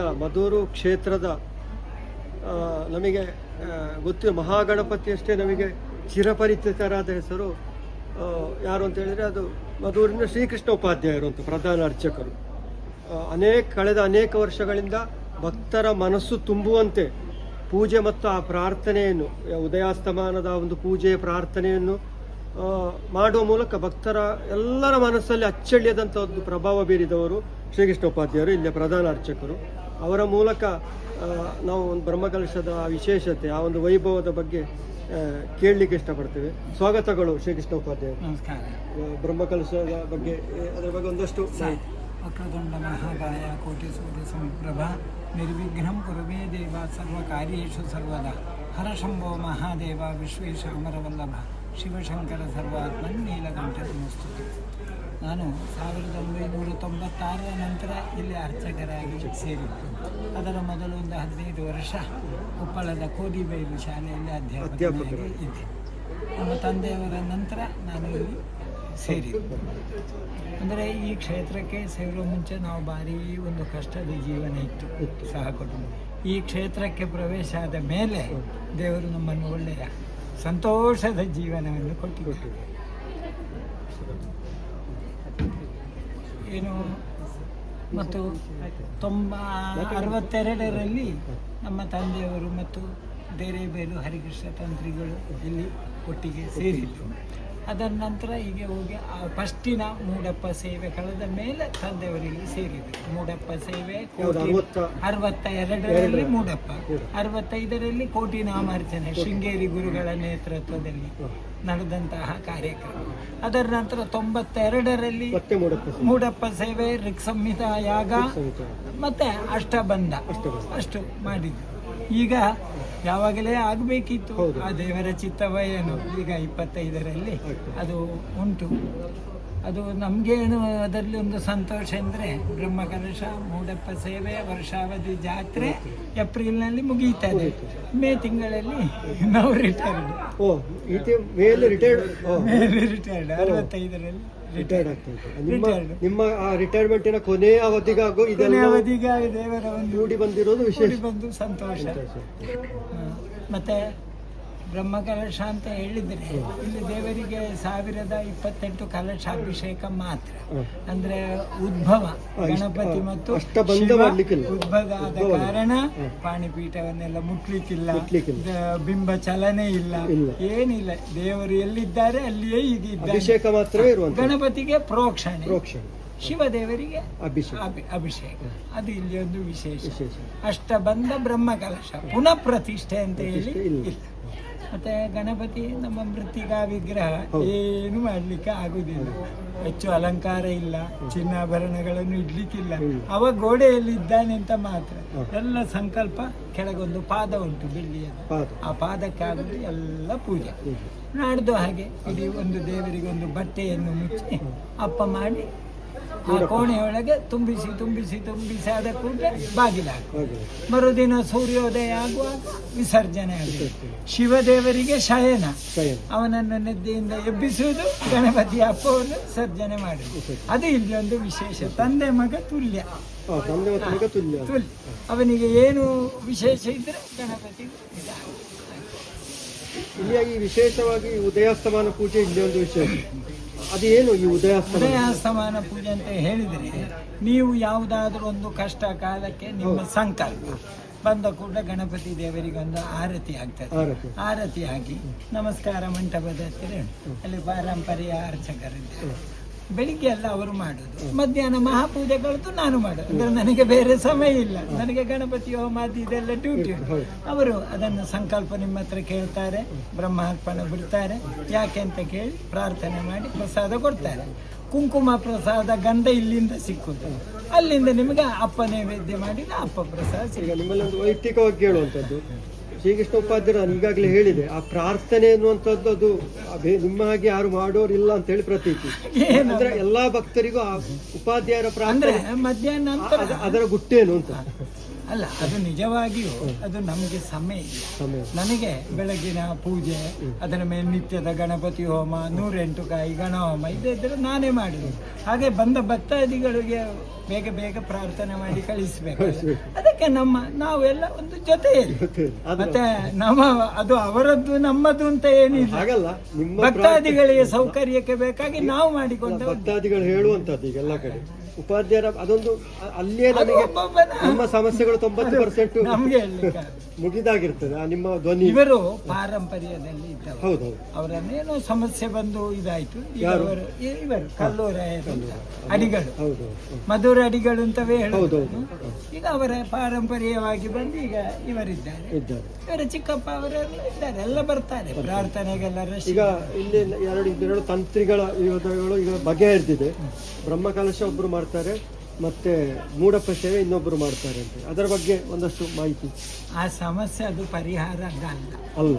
ಮಧೂರು ಕ್ಷೇತ್ರದ ನಮಗೆ ಗೊತ್ತಿರೋ ಮಹಾಗಣಪತಿಯಷ್ಟೇ ನಮಗೆ ಚಿರಪರಿಚಿತರಾದ ಹೆಸರು ಯಾರು ಅಂತ ಹೇಳಿದರೆ ಅದು ಮಧೂರಿನ ಶ್ರೀಕೃಷ್ಣ ಉಪಾಧ್ಯಾಯರು ಅಂತ ಪ್ರಧಾನ ಅರ್ಚಕರು. ಅನೇಕ, ಕಳೆದ ಅನೇಕ ವರ್ಷಗಳಿಂದ ಭಕ್ತರ ಮನಸ್ಸು ತುಂಬುವಂತೆ ಪೂಜೆ ಮತ್ತು ಆ ಪ್ರಾರ್ಥನೆಯನ್ನು ಉದಯಾಸ್ತಮಾನದ ಒಂದು ಪೂಜೆ ಪ್ರಾರ್ಥನೆಯನ್ನು ಮಾಡುವ ಮೂಲಕ ಭಕ್ತರ ಎಲ್ಲರ ಮನಸ್ಸಲ್ಲಿ ಅಚ್ಚಳಿಯದಂಥ ಒಂದು ಪ್ರಭಾವ ಬೀರಿದವರು ಶ್ರೀಕೃಷ್ಣ ಉಪಾಧ್ಯಾಯರು ಇಲ್ಲಿಯ ಪ್ರಧಾನ ಅರ್ಚಕರು. ಅವರ ಮೂಲಕ ನಾವು ಒಂದು ಬ್ರಹ್ಮಕಲಶದ ಆ ವಿಶೇಷತೆ ಆ ಒಂದು ವೈಭವದ ಬಗ್ಗೆ ಕೇಳಲಿಕ್ಕೆ ಇಷ್ಟಪಡ್ತೇವೆ. ಸ್ವಾಗತಗಳು ಶ್ರೀಕೃಷ್ಣ ಉಪಾಧ್ಯಾಯ ನಮಸ್ಕಾರ. ಬ್ರಹ್ಮಕಲಶದ ಬಗ್ಗೆ ಅದರ ಬಗ್ಗೆ ಒಂದಷ್ಟು. ವಕ್ರತುಂಡ ಮಹಾಕಾಯ ಕೋಟಿ ಸೂರ್ಯ ಸಂಪ್ರಭ ನಿರ್ವಿಘ್ನಂ ಕುರುವೇ ದೇವ ಸರ್ವಕಾರ್ಯೇಷು ಸರ್ವದಾ ಹರ ಶಂಭೋ ಮಹಾದೇವ ವಿಶ್ವೇಶ ಅಮರವಲ್ಲಭ ಶಿವಶಂಕರ ಸರ್ವಾತ್ಮನ್ ನೀಲಕಂಠ ನಮಸ್ತುತೆ. ನಾನು ಸಾವಿರದ ಒಂಬೈನೂರ ತೊಂಬತ್ತಾರರ ನಂತರ ಇಲ್ಲಿ ಅರ್ಚಕರಾಗಿ ಸೇರಿದ್ದು. ಅದರ ಮೊದಲು ಒಂದು ಹದಿನೈದು ವರ್ಷ ಕೊಪ್ಪಳದ ಕೋಡಿಬೈಲು ಶಾಲೆಯಲ್ಲಿ ಅಧ್ಯಾಪಕರಾಗಿ ಇದ್ದೆ. ನಮ್ಮ ತಂದೆಯವರ ನಂತರ ನಾನು ಇಲ್ಲಿ ಸೇರಿದ್ದು. ಅಂದರೆ ಈ ಕ್ಷೇತ್ರಕ್ಕೆ ಸೇರುವ ಮುಂಚೆ ನಾವು ಭಾರೀ ಒಂದು ಕಷ್ಟದ ಜೀವನ ಇತ್ತು ಸಹ ಕುಟುಂಬ ಈ ಕ್ಷೇತ್ರಕ್ಕೆ ಪ್ರವೇಶ ಆದ ಮೇಲೆ ದೇವರು ನಮ್ಮನ್ನು ಒಳ್ಳೆಯ ಸಂತೋಷದ ಜೀವನವನ್ನು ಕೊಟ್ಟಿದ್ದಾರೆ. ಏನು ಮತ್ತು ತೊಂಬ ಅರವತ್ತೆರಡರಲ್ಲಿ ನಮ್ಮ ತಂದೆಯವರು ಮತ್ತು ಬೇರೆ ಬೇರೆ ಹರಿಕೃಷ್ಣ ತಂತ್ರಿಗಳು ಇಲ್ಲಿ ಒಟ್ಟಿಗೆ ಸೇರಿದ್ದು ಅದರ ನಂತರ ಹೀಗೆ ಹೋಗಿ ಆ ಫಸ್ಟಿನ ಮೂಡಪ್ಪ ಸೇವೆ ಕಳೆದ ಮೇಲೆ ತಂದೆಯವರಿಗೆ ಸೇರಿದರು. ಮೂಡಪ್ಪ ಸೇವೆ ಅರವತ್ತ ಎರಡರಲ್ಲಿ ಮೂಡಪ್ಪ ಅರವತ್ತೈದರಲ್ಲಿ ಕೋಟಿ ನಾಮಾರ್ಚನೆ ಶೃಂಗೇರಿ ಗುರುಗಳ ನೇತೃತ್ವದಲ್ಲಿ ನಡೆದಂತಹ ಕಾರ್ಯಕ್ರಮ. ಅದರ ನಂತರ ತೊಂಬತ್ತೆರಡರಲ್ಲಿ ಮೂಡಪ್ಪ ಸೇವೆ. ಋಕ್ ಸಂಹಿತ ಯಾಗ. ಮತ್ತೆ ಅಷ್ಟಬಂಧ. ಅಷ್ಟು ಮಾಡಿದ್ದು ಈಗ ಯಾವಾಗಲೇ ಆಗಬೇಕಿತ್ತು ಆ ದೇವರ ಚಿತ್ತವ ಏನು? ಈಗ ಇಪ್ಪತ್ತೈದರಲ್ಲಿ. ಅದು ಉಂಟು. ಅದು ನಮಗೇನು ಅದರಲ್ಲಿ ಒಂದು ಸಂತೋಷ ಅಂದರೆ ಬ್ರಹ್ಮಕಲಶ ಮೂಡಪ್ಪ ಸೇವೆ ವರ್ಷಾವಧಿ ಜಾತ್ರೆ ಏಪ್ರಿಲ್ನಲ್ಲಿ ಮುಗಿಯುತ್ತದೆ. ಮೇ ತಿಂಗಳಲ್ಲಿ ನಾವು ರಿಟೈರ್ಡ್ ಓ ಮೇಲೆ ರಿಟೈರ್ಡ್ ಓ. ಮೇಲೆ ರಿಟೈರ್ಡ್ ಅರವತ್ತೈದರಲ್ಲಿ ರಿಟೈರ್ಡ್ ಆಗ್ತಾ ಉಂಟು. ನಿಮ್ಮ ಆ ರಿಟೈರ್ಮೆಂಟಿನ ಕೊನೆಯ ಅವಧಿಗಾಗೋ ಇದೆಲ್ಲ ಅವಧಿಗೆ ದೇವರ ಒಂದು ಕೂಡಿ ಬಂದಿರೋದು ವಿಶೇಷ. ಬಂದು ಸಂತೋಷ. ಹ್ಮ್. ಮತ್ತೆ ಬ್ರಹ್ಮಕಲಶ ಅಂತ ಹೇಳಿದ್ರೆ ಇಲ್ಲಿ ದೇವರಿಗೆ ಸಾವಿರದ ಇಪ್ಪತ್ತೆಂಟು ಕಲಶಾಭಿಷೇಕ ಮಾತ್ರ. ಅಂದ್ರೆ ಉದ್ಭವ ಗಣಪತಿ ಮತ್ತು ಅಷ್ಟಬಂಧ. ಉದ್ಭವ ಆದ ಕಾರಣ. ಪಾಣಿಪೀಠವನ್ನೆಲ್ಲ ಮುಟ್ಲಿಕ್ಕಿಲ್ಲ. ಬಿಂಬ ಚಲನೆ ಇಲ್ಲ. ಏನಿಲ್ಲ. ದೇವರು ಎಲ್ಲಿದ್ದಾರೆ? ಅಲ್ಲಿಯೇ ಇದ್ದಾರೆ ಗಣಪತಿಗೆ ಪ್ರೋಕ್ಷಣೆ. ಶಿವ ಶಿವದೇವರಿಗೆ ಅಭಿಷೇಕ. ಅಭಿಷೇಕ. ಅದು ಇಲ್ಲಿ ಒಂದು ವಿಶೇಷ. ವಿಶೇಷ. ಅಷ್ಟ ಬಂದ ಬ್ರಹ್ಮ ಕಲಶ ಪುನಃ ಪ್ರತಿಷ್ಠೆ ಅಂತ ಹೇಳಿ ಇಲ್ಲ. ಇಲ್ಲ ಮತ್ತೆ ಗಣಪತಿ ನಮ್ಮ ಮೃತ್ತಿಕಾ ವಿಗ್ರಹ. ಏನು ಮಾಡ್ಲಿಕ್ಕೆ ಆಗುದಿಲ್ಲ. ಹೆಚ್ಚು ಅಲಂಕಾರ ಇಲ್ಲ ಚಿನ್ನಾಭರಣಗಳನ್ನು ಇಡ್ಲಿಕ್ಕಿಲ್ಲ. ಇಲ್ಲ. ಅವ ಗೋಡೆಯಲ್ಲಿ ಇದ್ದಾನೆ ಅಂತ ಮಾತ್ರ. ಎಲ್ಲ ಸಂಕಲ್ಪ ಕೆಳಗೊಂದು ಪಾದ ಉಂಟು ಬೆಳ್ಳಿಯ ಆ ಪಾದಕ್ಕಾಗುದು ಎಲ್ಲ ಪೂಜೆ. ನಾಡ್ದು ಹಾಗೆ ಇಡೀ ಒಂದು ದೇವರಿಗೆ ಒಂದು ಬಟ್ಟೆಯನ್ನು ಮುಚ್ಚಿ ಅಪ್ಪ ಮಾಡಿ ಕೋಣೆಯೊಳಗೆ ತುಂಬಿಸಿ ತುಂಬಿಸಿ ತುಂಬಿಸಿ ಆದ ಕೂಡ ಬಾಗಿಲ ಮರುದಿನ ಸೂರ್ಯೋದಯ ಆಗುವಾಗ ವಿಸರ್ಜನೆ ಆಗುತ್ತೆ. ಶಿವದೇವರಿಗೆ ಶಯನ. ಅವನನ್ನು ನಿದ್ದೆಯಿಂದ ಎಬ್ಬಿಸುವುದು ಗಣಪತಿ ಹಬ್ಬವನ್ನು ಸರ್ಜನೆ ಮಾಡುವುದು. ಅದು ಇಲ್ಲಿ ಒಂದು ವಿಶೇಷ. ತಂದೆ ಮಗ ತುಲ್ಯ. ತುಲ್ಯ. ಅವನಿಗೆ ಏನು ವಿಶೇಷ ಇದ್ರೆ ಗಣಪತಿ ಇಲ್ಲಿಯಾಗಿ ವಿಶೇಷವಾಗಿ ಉದಯಾಸ್ತಮಾನ ಪೂಜೆ ಇಲ್ಲಿ ಒಂದು ವಿಶೇಷ. ಅದೇನು ಈ ಉದಯಾಸ್ತಮಾನ ಉದಯಾಸ್ತಮಾನ ಪೂಜೆ ಅಂತ ಹೇಳಿದರೆ ನೀವು ಯಾವುದಾದ್ರೂ ಒಂದು ಕಷ್ಟ ಕಾಲಕ್ಕೆ ನಿಮ್ಮ ಸಂಕಲ್ಪ ಬಂದ ಕೂಡ ಗಣಪತಿ ದೇವರಿಗೆ ಒಂದು ಆರತಿ ಆಗ್ತದೆ. ಆರತಿ. ಹಾಕಿ ನಮಸ್ಕಾರ ಮಂಟಪದ ಹತ್ತಿರ. ಅಲ್ಲಿ ಪಾರಂಪರ್ಯ ಅರ್ಚಕರಿದ್ದಾರೆ. ಬೆಳಿಗ್ಗೆ ಎಲ್ಲ ಅವರು ಮಾಡೋದು. ಮಧ್ಯಾಹ್ನ ಮಹಾಪೂಜೆ ಕಳೆದು ನಾನು ಮಾಡೋದು. ಅಂದ್ರೆ ನನಗೆ ಬೇರೆ ಸಮಯ ಇಲ್ಲ. ನನಗೆ ಗಣಪತಿ ಹೋಮ ಅದು ಇದೆಲ್ಲ ಡ್ಯೂಟಿ. ಅವರು ಅದನ್ನು ಸಂಕಲ್ಪ ನಿಮ್ಮ ಹತ್ರ ಕೇಳ್ತಾರೆ, ಬ್ರಹ್ಮಾರ್ಪಣೆ ಬಿಡ್ತಾರೆ. ಯಾಕೆ ಅಂತ ಕೇಳಿ ಪ್ರಾರ್ಥನೆ ಮಾಡಿ ಪ್ರಸಾದ ಕೊಡ್ತಾರೆ. ಕುಂಕುಮ ಪ್ರಸಾದ ಗಂಧ ಇಲ್ಲಿಂದ ಸಿಕ್ಕುದು. ಅಲ್ಲಿಂದ ನಿಮಗೆ ಅಪ್ಪ ನೈವೇದ್ಯ ಮಾಡಿದ ಅಪ್ಪ ಪ್ರಸಾದ ಸಿಗ ನಿಮ್ಮಲ್ಲಿ ವೈಯಕ್ತಿಕವಾಗಿ ಕೇಳುವಂಥದ್ದು ಶ್ರೀಕೃಷ್ಣ ಉಪಾಧ್ಯಾಯ ನಾನು ಈಗಾಗಲೇ ಹೇಳಿದೆ ಆ ಪ್ರಾರ್ಥನೆ ಅನ್ನುವಂಥದ್ದು ಅದು ನಿಮ್ಮ ಹಾಗೆ ಯಾರು ಮಾಡೋರಿಲ್ಲ ಅಂತ ಹೇಳಿ ಪ್ರತೀತಿ. ಅಂದ್ರೆ ಎಲ್ಲಾ ಭಕ್ತರಿಗೂ ಆ ಉಪಾಧ್ಯಾಯರ ಪ್ರಾರ್ಥನೆ ಅದರ ಗುಟ್ಟೇನು ಅಂತ. ಅಲ್ಲ ಅದು ನಿಜವಾಗಿಯೂ ಅದು ನಮಗೆ ಸಮಯ ಇಲ್ಲ. ನನಗೆ ಬೆಳಗಿನ ಪೂಜೆ ಅದರ ಮೇಲೆ ನಿತ್ಯದ ಗಣಪತಿ ಹೋಮ ನೂರೆಂಟು ಕಾಯಿ ಗಣ ಹೋಮ ಇದ್ದಿದ್ರೆ ನಾನೇ ಮಾಡಿದೆ ಹಾಗೆ ಬಂದ ಭಕ್ತಾದಿಗಳಿಗೆ ಬೇಗ ಬೇಗ ಪ್ರಾರ್ಥನೆ ಮಾಡಿ ಕಳಿಸ್ಬೇಕು. ಅದಕ್ಕೆ ನಮ್ಮ ನಾವೆಲ್ಲ ಒಂದು ಜೊತೆಯಲ್ಲಿ. ಮತ್ತೆ ನಮ್ಮ ಅದು ಅವರದ್ದು ನಮ್ಮದು ಅಂತ ಏನಿಲ್ಲ. ಭಕ್ತಾದಿಗಳಿಗೆ ಸೌಕರ್ಯಕ್ಕೆ ಬೇಕಾಗಿ ನಾವು ಮಾಡಿಕೊಂಡ ಭಕ್ತಾದಿಗಳು ಹೇಳುವಂತದ್ದು ಈಗ ಎಲ್ಲ ಕಡೆ. ಉಪಾಧ್ಯಾಯರ ಅದೊಂದು ಅಲ್ಲಿಯೇ ನಮಗೆ ನಮ್ಮ ಸಮಸ್ಯೆಗಳು ತೊಂಬತ್ತು ಪರ್ಸೆಂಟ್ ನಮ್ಗೆ ಹೇಳಲಿಕ್ಕೆ ಮುಗಿದಾಗಿರ್ತದೆ ಆ ನಿಮ್ಮ ಧ್ವನಿ. ಇವರು ಪಾರಂಪರ್ಯದಲ್ಲಿ ಇದ್ದವರು. ಹೌದೌದು ಅವರನ್ನೇನೋ ಸಮಸ್ಯೆ ಬಂದು ಇದಾಯ್ತು. ಈಗ ಯಾರು? ಅವರು ಇ- ಇವರು ಕಲ್ಲೂರಾಯರು ಅಂತ. ಅಡಿಗಳು ಹೌದು. ಹೌದು. ಮಧುರ ಅಡಿಗಳು ಅಂತವೇ ಹೇಳೋದು. ಹೌದೌದು ಈಗ ಅವರ ಪಾರಂಪರ್ಯವಾಗಿ ಬಂದು ಈಗ ಇವರಿದ್ದಾರೆ. ಇದ್ದಾರೆ. ಇವರ ಚಿಕ್ಕಪ್ಪ ಅವರೆಲ್ಲ ಇದ್ದಾರೆ ಎಲ್ಲ ಬರ್ತಾರೆ. ಪ್ರಾರ್ಥನೆಗೆಲ್ಲ ರಶ್ ಈಗ ಇಲ್ಲಿ ಎರಡು ಎರಡು ತಂತ್ರಿಗಳ ಯೋಧಗಳು ಈಗ ಬಗೆಹರಿದಿದೆ ಬ್ರಹ್ಮಕಲಶ ಒಬ್ಬರು ಮಾಡ್ತಾರೆ. ಮತ್ತೆ ಮೂಡಪ್ಪ ಸೇವೆ ಇನ್ನೊಬ್ಬರು ಮಾಡ್ತಾರೆ ಅಂತ. ಅದರ ಬಗ್ಗೆ ಒಂದಷ್ಟು ಮಾಹಿತಿ. ಆ ಸಮಸ್ಯೆ ಅದು ಪರಿಹಾರ ಅಲ್ಲ. ಅಲ್ಲ.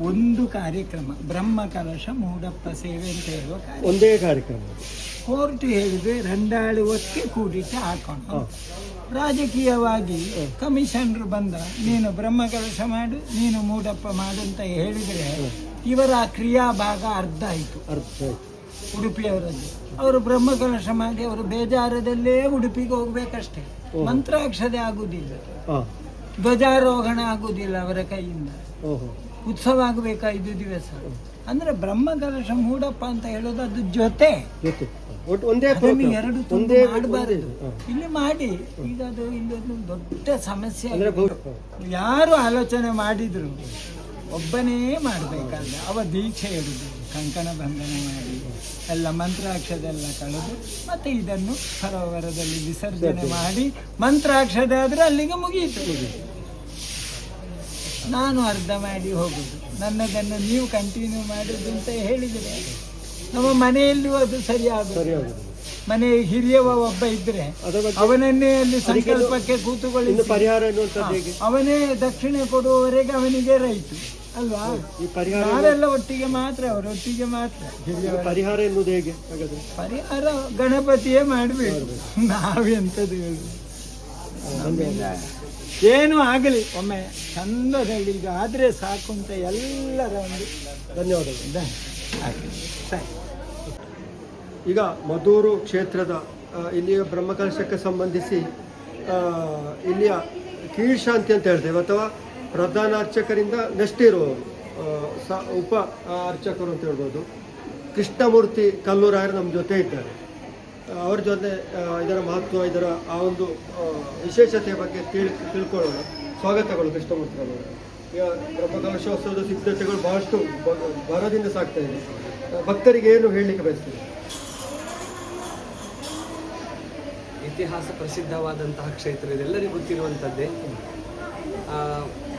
ಒಂದು ಕಾರ್ಯಕ್ರಮ ಬ್ರಹ್ಮ ಕಲಶ ಮೂಡಪ್ಪ ಸೇವೆ ಅಂತ ಹೇಳುವ ಕಾರ್ಯ ಒಂದೇ ಕಾರ್ಯಕ್ರಮ. ಕೋರ್ಟ್ ಹೇಳಿದ್ರೆ ರಂಡಾಳು ಒಕ್ಕೆ ಕೂಡಿಟ್ಟು ಹಾಕೊಂಡು. ರಾಜಕೀಯವಾಗಿ ಕಮಿಷನರ್ ಬಂದ ನೀನು ಬ್ರಹ್ಮ ಕಲಶ ಮಾಡು ನೀನು ಮೂಡಪ್ಪ ಮಾಡು ಅಂತ ಹೇಳಿದ್ರೆ ಇವರ ಕ್ರಿಯಾ ಭಾಗ ಅರ್ಧ ಆಯಿತು. ಅರ್ಥ ಆಯ್ತು. ಉಡುಪಿಯವರದ್ದು ಅವರು ಬ್ರಹ್ಮ ಕಲಶ ಮಾಡಿ ಅವರು ಬೇಜಾರದಲ್ಲೇ ಉಡುಪಿಗೆ ಹೋಗ್ಬೇಕಷ್ಟೇ. ಮಂತ್ರಾಕ್ಷತೆ ಆಗುವುದಿಲ್ಲ ಧ್ವಜಾರೋಹಣ ಆಗುವುದಿಲ್ಲ ಅವರ ಕೈಯಿಂದ. ಉತ್ಸವ ಆಗಬೇಕು ಐದು ದಿವಸ? ಅಂದ್ರೆ ಬ್ರಹ್ಮ ಕಲಶ ಮೂಡಪ್ಪ ಅಂತ ಹೇಳೋದು ಅದು ಜೊತೆ. ಎರಡು ಮಾಡಬಾರದು. ಇಲ್ಲಿ ಮಾಡಿ. ಈಗ ಅದು ಇಲ್ಲೊಂದು ದೊಡ್ಡ ಸಮಸ್ಯೆ. ಯಾರು ಆಲೋಚನೆ ಮಾಡಿದ್ರು ಒಬ್ಬನೇ ಮಾಡಬೇಕಾದ್ರೆ ಅವ ದೀಕ್ಷೆ ಹಿಡಿದು ಕಂಕಣ ಬಂಧನ ಮಾಡಿ ಎಲ್ಲ ಮಂತ್ರಾಕ್ಷದೆಲ್ಲ ಕಳೆದು ಮತ್ತೆ ಇದನ್ನು ಸರೋವರದಲ್ಲಿ ವಿಸರ್ಜನೆ ಮಾಡಿ ಮಂತ್ರಾಕ್ಷದ ಆದರೆ ಅಲ್ಲಿಗೆ ಮುಗಿಯಿತು. ನಾನು ಅರ್ಧ ಮಾಡಿ ಹೋಗುದು. ನನ್ನದನ್ನು ನೀವು ಕಂಟಿನ್ಯೂ ಮಾಡುದು ಅಂತ ಹೇಳಿದರೆ ನಮ್ಮ ಮನೆಯಲ್ಲಿ ಅದು ಸರಿ ಆಗುದು. ಮನೆ ಹಿರಿಯವ ಒಬ್ಬ ಇದ್ರೆ ಅವನನ್ನೇ ಅಲ್ಲಿ ಸಂಕಲ್ಪಕ್ಕೆ ಕೂತುಕೊಳ್ಳಿ ಪರಿಹಾರ ಅವನೇ ದಕ್ಷಿಣೆ ಕೊಡುವವರೆಗೆ ಅವನಿಗೆ ರೈತು. ಅಲ್ವಾ? ಈ ಪರಿಹಾರ ಎಲ್ಲ ಒಟ್ಟಿಗೆ ಮಾತ್ರ ಅವರೊಟ್ಟಿಗೆ ಮಾತ್ರ. ಹಿರಿಯವರು ಪರಿಹಾರ ಎನ್ನುವುದು ಹೇಗೆ ಹಾಗಾದ್ರೆ? ಪರಿಹಾರ ಗಣಪತಿಯೇ ಮಾಡಬೇಕು. ನಾವೆಂಥದ್ದು ಹೇಳುದು ನಮ್ಮಿಂದ ಏನು ಆಗಲಿ. ಒಮ್ಮೆ ಚಂದದಲ್ಲಿ ಈಗ ಆದರೆ ಸಾಕು ಅಂತ ಎಲ್ಲರ ಒಂದು ಧನ್ಯವಾದಗಳು. ಇದೆ. ಹಾಗೆ. ಸರಿ. ಈಗ ಮಧೂರು ಕ್ಷೇತ್ರದ ಆ, ಇಲ್ಲಿಯ ಬ್ರಹ್ಮಕಲಶಕ್ಕೆ ಸಂಬಂಧಿಸಿ ಆ, ಇಲ್ಲಿಯ ಕೀಳ್ಶಾಂತಿ ಅಂತ ಹೇಳ್ತೇವೆ ಅಥವಾ ಪ್ರಧಾನ ಅರ್ಚಕರಿಂದ ನೆಕ್ಸ್ಟ್ ಆ, ಸ ಉಪ ಅರ್ಚಕರು ಅಂತ ಹೇಳ್ಬೋದು. ಕೃಷ್ಣಮೂರ್ತಿ ಕಲ್ಲೂರಾಯರು ನಮ್ಮ ಜೊತೆ ಇದ್ದಾರೆ. ಅವ್ರ ಜೊತೆ ಇದರ ಮಹತ್ವ ಇದರ ಆ ಒಂದು ವಿಶೇಷತೆ ಬಗ್ಗೆ ತಿಳ್ ತಿಳ್ಕೊಳ್ಳೋಣ. ಸ್ವಾಗತಗಳು ಕೃಷ್ಣಮೂರ್ತಿ ಕಲ್ಲೂರಾಯ ಈಗ ಬ್ರಹ್ಮಕಲಶೋತ್ಸವದ ಸಿದ್ಧತೆಗಳು ಬಹಳಷ್ಟು ಬರದಿಂದ ಸಾಗ್ತಾ ಇದೆ. ಭಕ್ತರಿಗೆ ಏನು ಹೇಳಲಿಕ್ಕೆ ಬಯಸ್ತೀವಿ ಇತಿಹಾಸ ಪ್ರಸಿದ್ಧವಾದಂತಹ ಕ್ಷೇತ್ರ ಇದೆಲ್ಲರಿಗೂ ಗೊತ್ತಿರುವಂಥದ್ದೇ.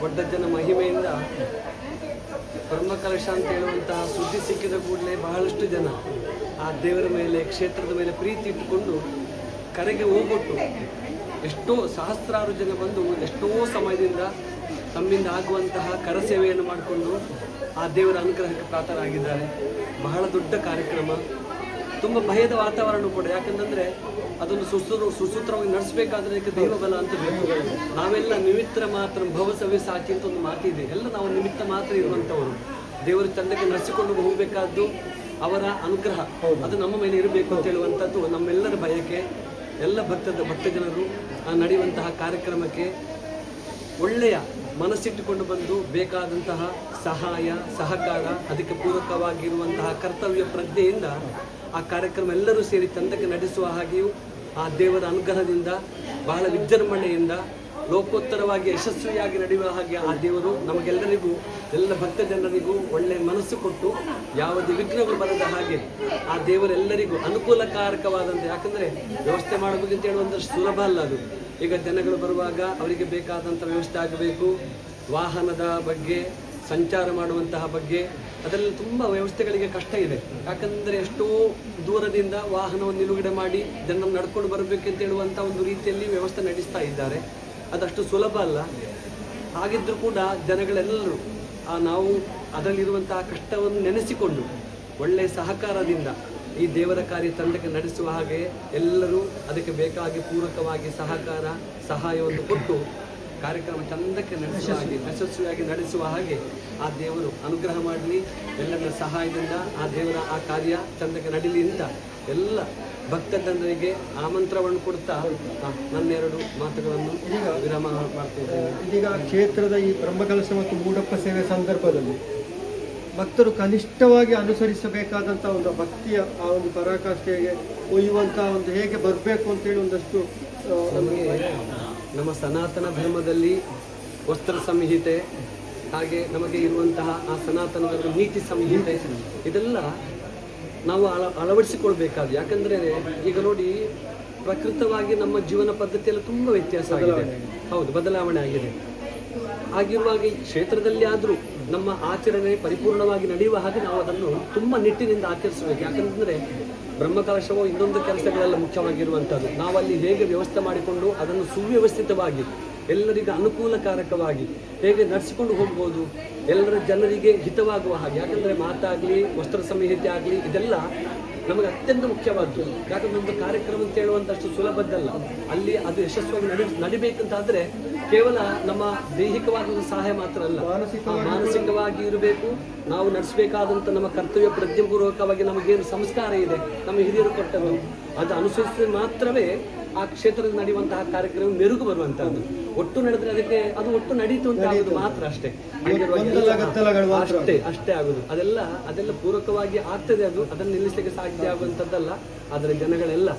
ಒಡ್ಡಜ್ಜನ ಮಹಿಮೆಯಿಂದ ಬ್ರಹ್ಮಕಲಶ ಅಂತ ಹೇಳುವಂತಹ ಸುದ್ದಿ ಸಿಕ್ಕಿದ ಕೂಡಲೇ ಬಹಳಷ್ಟು ಜನ ಆ ದೇವರ ಮೇಲೆ, ಕ್ಷೇತ್ರದ ಮೇಲೆ ಪ್ರೀತಿ ಇಟ್ಟುಕೊಂಡು ಕರೆಗೆ ಹೋಗೊಟ್ಟು ಎಷ್ಟೋ ಸಹಸ್ರಾರು ಜನ ಬಂದು ಎಷ್ಟೋ ಸಮಯದಿಂದ ತಮ್ಮಿಂದ ಆಗುವಂತಹ ಕರಸೇವೆಯನ್ನು ಮಾಡಿಕೊಂಡು ಆ ದೇವರ ಅನುಗ್ರಹಕ್ಕೆ ಪ್ರಾತರಾಗಿದ್ದಾರೆ. ಬಹಳ ದೊಡ್ಡ ಕಾರ್ಯಕ್ರಮ. ತುಂಬ ಭಯದ ವಾತಾವರಣ ಕೂಡ. ಯಾಕಂತಂದ್ರೆ ಅದನ್ನು ಸುಸೂತ್ರ ಸುಸೂತ್ರವಾಗಿ ನಡೆಸಬೇಕಾದ್ರೆ ಅದಕ್ಕೆ ದೈವ ಬಲ ಅಂತ ಬೇಕು. ನಾವೆಲ್ಲ ನಿಮಿತ್ತ ಮಾತ್ರ ಭವಸವ್ಯ ಸಾಚಿ ಅಂತ ಒಂದು ಮಾತಿದೆ. ಎಲ್ಲ ನಾವು ನಿಮಿತ್ತ ಮಾತ್ರ ಇರುವಂಥವರು. ದೇವರ ತಂದಕ್ಕೆ ನಡೆಸಿಕೊಂಡು ಹೋಗಬೇಕಾದ್ದು ಅವರ ಅನುಗ್ರಹ. ಅದು ನಮ್ಮ ಮೇಲೆ ಇರಬೇಕು ಅಂತ ಹೇಳುವಂಥದ್ದು ನಮ್ಮೆಲ್ಲರ ಬಯಕೆ. ಎಲ್ಲ ಭಕ್ತದ ಭಕ್ತ ಜನರು ಆ ನಡೆಯುವಂತಹ ಕಾರ್ಯಕ್ರಮಕ್ಕೆ ಒಳ್ಳೆಯ ಮನಸ್ಸಿಟ್ಟುಕೊಂಡು ಬಂದು ಬೇಕಾದಂತಹ ಸಹಾಯ ಸಹಕಾರ ಅದಕ್ಕೆ ಪೂರಕವಾಗಿರುವಂತಹ ಕರ್ತವ್ಯ ಪ್ರಜ್ಞೆಯಿಂದ ಆ ಕಾರ್ಯಕ್ರಮ ಎಲ್ಲರೂ ಸೇರಿ ತಂದಕ್ಕೆ ನಡೆಸುವ ಹಾಗೆಯೂ ಆ ದೇವರ ಅನುಗ್ರಹದಿಂದ, ಬಹಳ ವಿಜೃಂಭಣೆಯಿಂದ, ಲೋಕೋತ್ತರವಾಗಿ ಯಶಸ್ವಿಯಾಗಿ ನಡೆಯುವ ಹಾಗೆ ಆ ದೇವರು ನಮಗೆಲ್ಲರಿಗೂ, ಎಲ್ಲ ಭಕ್ತ ಜನರಿಗೂ ಒಳ್ಳೆಯ ಮನಸ್ಸು ಕೊಟ್ಟು ಯಾವುದೇ ವಿಘ್ನಗಳು ಬರದ ಹಾಗೆ ಆ ದೇವರೆಲ್ಲರಿಗೂ ಅನುಕೂಲಕಾರಕವಾದಂತೆ, ಯಾಕಂದರೆ ವ್ಯವಸ್ಥೆ ಮಾಡಬೇಕು ಅಂತ ಹೇಳುವಂಥಷ್ಟು ಸುಲಭ ಅಲ್ಲ ಅದು. ಈಗ ಜನಗಳು ಬರುವಾಗ ಅವರಿಗೆ ಬೇಕಾದಂಥ ವ್ಯವಸ್ಥೆ ಆಗಬೇಕು. ವಾಹನದ ಬಗ್ಗೆ, ಸಂಚಾರ ಮಾಡುವಂತಹ ಬಗ್ಗೆ ಅದರಲ್ಲಿ ತುಂಬ ವ್ಯವಸ್ಥೆಗಳಿಗೆ ಕಷ್ಟ ಇದೆ. ಯಾಕಂದರೆ ಎಷ್ಟೋ ದೂರದಿಂದ ವಾಹನವನ್ನು ನಿಲುಗಡೆ ಮಾಡಿ ಜನರನ್ನು ನಡ್ಕೊಂಡು ಬರಬೇಕಂತ ಹೇಳುವಂಥ ಒಂದು ರೀತಿಯಲ್ಲಿ ವ್ಯವಸ್ಥೆ ನಡೆಸ್ತಾ ಇದ್ದಾರೆ. ಅದಷ್ಟು ಸುಲಭ ಅಲ್ಲ. ಹಾಗಿದ್ದರೂ ಕೂಡ ಜನಗಳೆಲ್ಲರೂ ನಾವು ಅದರಲ್ಲಿರುವಂತಹ ಕಷ್ಟವನ್ನು ನೆನೆಸಿಕೊಂಡು ಒಳ್ಳೆಯ ಸಹಕಾರದಿಂದ ಈ ದೇವರ ಕಾರ್ಯ ತಂಡಕ್ಕೆ ನಡೆಸುವ ಹಾಗೆ ಎಲ್ಲರೂ ಅದಕ್ಕೆ ಬೇಕಾಗಿ ಪೂರಕವಾಗಿ ಸಹಕಾರ, ಸಹಾಯವನ್ನು ಕೊಟ್ಟು ಕಾರ್ಯಕ್ರಮ ಚಂದಕ್ಕೆ ನಡೆಸುವ ಹಾಗೆ ಯಶಸ್ವಿಯಾಗಿ ನಡೆಸುವ ಹಾಗೆ ಆ ದೇವರು ಅನುಗ್ರಹ ಮಾಡಲಿ. ಎಲ್ಲರ ಸಹಾಯದಿಂದ ಆ ದೇವರ ಆ ಕಾರ್ಯ ಚಂದಕ್ಕೆ ನಡೀಲಿ ಅಂತ ಎಲ್ಲ ಭಕ್ತಜನರಿಗೆ ಆಮಂತ್ರವನ್ನು ಕೊಡ್ತಾ ನನ್ನೆರಡು ಮಾತುಗಳನ್ನು ಈಗ ವಿರಾಮ ಮಾಡ್ತಿದ್ದೇನೆ ಇದೀಗ ಕ್ಷೇತ್ರದ ಈ ಬ್ರಹ್ಮಕಲಶ ಮತ್ತು ಮೂಡಪ್ಪ ಸೇವೆ ಸಂದರ್ಭದಲ್ಲಿ ಭಕ್ತರು ಕನಿಷ್ಠವಾಗಿ ಅನುಸರಿಸಬೇಕಾದಂಥ ಒಂದು ಭಕ್ತಿಯ ಆ ಒಂದು ಪರಾಕಾಷ್ಠೆಗೆ ಒಯ್ಯುವಂಥ ಒಂದು ಹೇಗೆ ಬರಬೇಕು ಅಂತೇಳಿ ಒಂದಷ್ಟು ನಮಗೆ ನಮ್ಮ ಸನಾತನ ಧರ್ಮದಲ್ಲಿ ವಸ್ತ್ರ ಸಂಹಿತೆ ಹಾಗೆ ನಮಗೆ ಇರುವಂತಹ ಆ ಸನಾತನ ನೀತಿ ಸಂಹಿತೆ ಇದೆಲ್ಲ ನಾವು ಅಳ ಅಳವಡಿಸಿಕೊಳ್ಬೇಕಾದ ಯಾಕಂದ್ರೆ ಈಗ ನೋಡಿ ಪ್ರಕೃತವಾಗಿ ನಮ್ಮ ಜೀವನ ಪದ್ಧತಿಯಲ್ಲಿ ತುಂಬ ವ್ಯತ್ಯಾಸ ಆಗಿದೆ. ಹೌದು ಬದಲಾವಣೆ ಆಗಿದೆ. ಆಗಿರುವಾಗ ಈ ಕ್ಷೇತ್ರದಲ್ಲಿ ಆದರೂ ನಮ್ಮ ಆಚರಣೆ ಪರಿಪೂರ್ಣವಾಗಿ ನಡೆಯುವ ಹಾಗೆ ನಾವು ಅದನ್ನು ತುಂಬ ನಿಟ್ಟಿನಿಂದ ಆಚರಿಸಬೇಕು. ಯಾಕಂತಂದ್ರೆ ಬ್ರಹ್ಮಕಲಶವು ಇನ್ನೊಂದು ಕೆಲಸಗಳೆಲ್ಲ ಮುಖ್ಯವಾಗಿರುವಂಥದ್ದು. ನಾವಲ್ಲಿ ಹೇಗೆ ವ್ಯವಸ್ಥೆ ಮಾಡಿಕೊಂಡು ಅದನ್ನು ಸುವ್ಯವಸ್ಥಿತವಾಗಿ, ಎಲ್ಲರಿಗೂ ಅನುಕೂಲಕಾರಕವಾಗಿ ಹೇಗೆ ನಡೆಸಿಕೊಂಡು ಹೋಗ್ಬೋದು, ಎಲ್ಲರ ಜನರಿಗೆ ಹಿತವಾಗುವ ಹಾಗೆ. ಯಾಕಂದರೆ ಮಾತಾಗಲಿ, ವಸ್ತ್ರ ಸಂಹಿತೆ ಆಗಲಿ, ಇದೆಲ್ಲ ನಮಗೆ ಅತ್ಯಂತ ಮುಖ್ಯವಾದ್ದು. ಯಾಕಂದ್ರೆ ಒಂದು ಕಾರ್ಯಕ್ರಮ ಅಂತ ಹೇಳುವಂತಷ್ಟು ಸುಲಭದ್ದಲ್ಲ. ಅಲ್ಲಿ ಅದು ಯಶಸ್ವಿಯಾಗಿ ನಡಿ ನಡಿಬೇಕಂತಾದ್ರೆ ಕೇವಲ ನಮ್ಮ ದೈಹಿಕವಾದ ಒಂದು ಸಹಾಯ ಮಾತ್ರ ಅಲ್ಲ. ಮಾನಸಿಕವಾಗಿ ಇರಬೇಕು ನಾವು ನಡೆಸಬೇಕಾದಂಥ ನಮ್ಮ ಕರ್ತವ್ಯ ಪ್ರಜ್ಞಾಪೂರ್ವಕವಾಗಿ ನಮಗೇನು ಸಂಸ್ಕಾರ ಇದೆ ನಮ್ಮ ಹಿರಿಯರು ಕೊಟ್ಟದ್ದು ಅದು ಅನುಸರಿಸಿದ್ರೆ ಮಾತ್ರವೇ ಆ ಕ್ಷೇತ್ರದಲ್ಲಿ ನಡೆಯುವಂತಹ ಕಾರ್ಯಕ್ರಮ ಮೆರುಗು ಬರುವಂತಹದ್ದು. ಒಟ್ಟು ನಡೆದ್ರೆ ಅದಕ್ಕೆ ಅದು ಒಟ್ಟು ನಡೀತು ಅಂತ ಆಗುದು ಮಾತ್ರ ಅಷ್ಟೇ. ಅಷ್ಟೇ ಅಷ್ಟೇ ಆಗುದು. ಅದೆಲ್ಲ ಅದೆಲ್ಲ ಪೂರಕವಾಗಿ ಆಗ್ತದೆ ಅದು. ಅದನ್ನು ನಿಲ್ಲಿಸಲಿಕ್ಕೆ ಸಾಧ್ಯ ಆಗುವಂತದ್ದಲ್ಲ. ಆದರೆ ಜನಗಳೆಲ್ಲ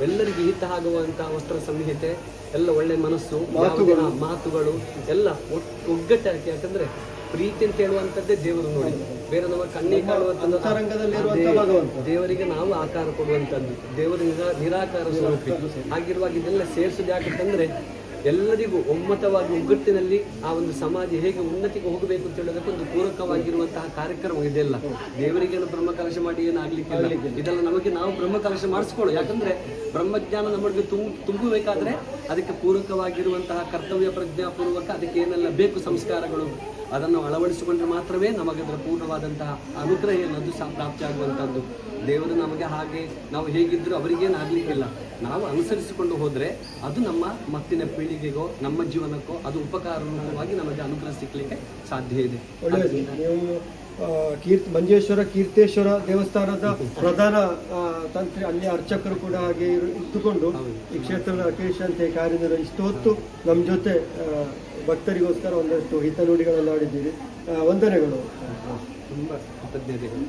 ಎಲ್ಲರಿಗೂ ಹಿತ ಆಗುವಂತಹ ವಸ್ತ್ರ ಸಂಹಿತೆ ಎಲ್ಲ ಒಳ್ಳೆ ಮನಸ್ಸು ಮಾತುಗಳು. ಎಲ್ಲ ಒಗ್ಗಟ್ಟಾಗಿ ಯಾಕಂದ್ರೆ ಪ್ರೀತಿ ಅಂತ ಹೇಳುವಂಥದ್ದೇ ದೇವರು ನೋಡಿ. ಬೇರೆ ನಮ್ಮ ಕಣ್ಣಿಗೆ ಕಾಣುವಂಥದ್ದು ದೇವರಿಗೆ ನಾವು ಆಕಾರ ಕೊಡುವಂತದ್ದು. ದೇವರ ನಿರಾ- ನಿರಾಕಾರ ಸ್ವರೂಪಿ. ಆಗಿರುವಾಗ ಇದೆಲ್ಲ ಸೇರಿಸೋದು ಯಾಕಂತಂದ್ರೆ ಎಲ್ಲರಿಗೂ ಒಮ್ಮತವಾಗಿ ಒಗ್ಗಟ್ಟಿನಲ್ಲಿ ಆ ಒಂದು ಸಮಾಜ ಹೇಗೆ ಉನ್ನತಿಗೆ ಹೋಗಬೇಕು ಅಂತ ಹೇಳೋದಕ್ಕೆ ಒಂದು ಪೂರಕವಾಗಿರುವಂತಹ ಕಾರ್ಯಕ್ರಮ ಇದೆಲ್ಲ ದೇವರಿಗೇನು ಬ್ರಹ್ಮಕಲಶ ಮಾಡಿ ಏನಾಗ್ಲಿಕ್ಕೆ ಇದೆಲ್ಲ ನಮಗೆ ನಾವು ಬ್ರಹ್ಮಕಲಶ ಮಾಡಿಸ್ಕೊಳ್ಳೋ ಯಾಕಂದ್ರೆ ಬ್ರಹ್ಮಜ್ಞಾನ ನಮಗೆ ತುಂಬ ತುಂಬಬೇಕಾದ್ರೆ ಅದಕ್ಕೆ ಪೂರಕವಾಗಿರುವಂತಹ ಕರ್ತವ್ಯ ಪ್ರಜ್ಞಾಪೂರ್ವಕ ಅದಕ್ಕೆ ಏನೆಲ್ಲ ಬೇಕು ಸಂಸ್ಕಾರಗಳು. ಅದನ್ನು ಅಳವಡಿಸಿಕೊಂಡ್ರೆ ಮಾತ್ರವೇ ನಮಗೆ ಅದರ ಪೂರ್ಣವಾದಂತಹ ಅನುಗ್ರಹ ಏನದು ಸಹ ಪ್ರಾಪ್ತಿಯಾಗುವಂಥದ್ದು. ದೇವರು ನಮಗೆ ಹಾಗೆ ನಾವು ಹೇಗಿದ್ದರೂ ಅವರಿಗೇನು ಆಗಲಿಕ್ಕಿಲ್ಲ. ನಾವು ಅನುಸರಿಸಿಕೊಂಡು ಹೋದರೆ ಅದು ನಮ್ಮ ಮತ್ತಿನ ಪೀಳಿಗೆಗೋ ನಮ್ಮ ಜೀವನಕ್ಕೋ ಅದು ಉಪಕಾರವಾಗಿ ನಮಗೆ ಅನುಗ್ರಹ ಸಿಗ್ಲಿಕ್ಕೆ ಸಾಧ್ಯ ಇದೆ. ಒಳ್ಳೆಯದು. ನೀವು ಕೀರ್ತಿ ಮಂಜೇಶ್ವರ ಕೀರ್ತೇಶ್ವರ ದೇವಸ್ಥಾನದ ಪ್ರಧಾನ ತಂತ್ರಿ ಅಲ್ಲಿ ಅರ್ಚಕರು ಕೂಡ ಹಾಗೆ ಇದ್ದುಕೊಂಡು ಈ ಕ್ಷೇತ್ರದ ಅಟೇಶಂತೆ ಕಾರ್ಯನಿರ್ವಹಿಸಿ ಹೊತ್ತು ನಮ್ಮ ಜೊತೆ ಭಕ್ತರಿಗೋಸ್ಕರ ಒಂದಷ್ಟು ಹಿತನುಡಿಗಳನ್ನು ಆಡಿದ್ದೀರಿ. ವಂದನೆಗಳು. ತುಂಬ ಕೃತಜ್ಞತೆಗಳು.